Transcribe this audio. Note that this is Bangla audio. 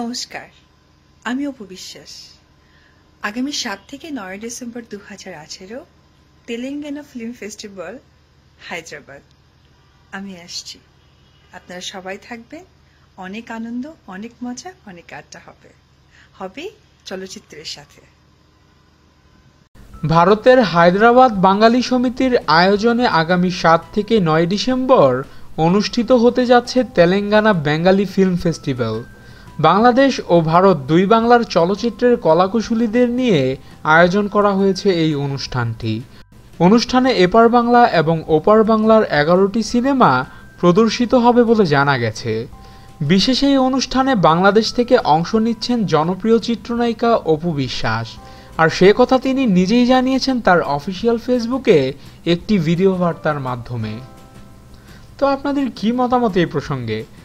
নমস্কার, আমি অপু বিশ্বাস। আগামী সাত থেকে নয় ডিসেম্বর দু হাজার আঠেরো, তেলেঙ্গানা ফিল্ম ফেস্টিভ্যাল, হায়দ্রাবাদ। আমি আসছি। আপনারা সবাই থাকবেন, অনেক আনন্দ, অনেক মজা, অনেক আড্ডা হবে। হবে চলচ্চিত্রের সাথে। ভারতের হায়দ্রাবাদ বাঙালি সমিতির আয়োজনে আগামী সাত থেকে নয় ডিসেম্বর অনুষ্ঠিত হতে যাচ্ছে Telangana Bengali film festival. Bangladesh ও ভারত দুই বাংলার চলচ্চিত্রের কলাকুশলীদের নিয়ে আয়োজন করা হয়েছে এই অনুষ্ঠানটি। অনুষ্ঠানে এপার বাংলা এবং ওপার বাংলার এগারোটি সিনেমা প্রদর্শিত হবে বলে জানা গেছে। বিশেষ এই অনুষ্ঠানে বাংলাদেশ থেকে অংশ নিচ্ছেন জনপ্রিয় চিত্রনায়িকা অপু বিশ্বাস। আর সে কথা তিনি নিজেই জানিয়েছেন তার অফিসিয়াল ফেসবুকে একটি ভিডিও বার্তার মাধ্যমে। তো আপনাদের কি মতামত এই প্রসঙ্গে?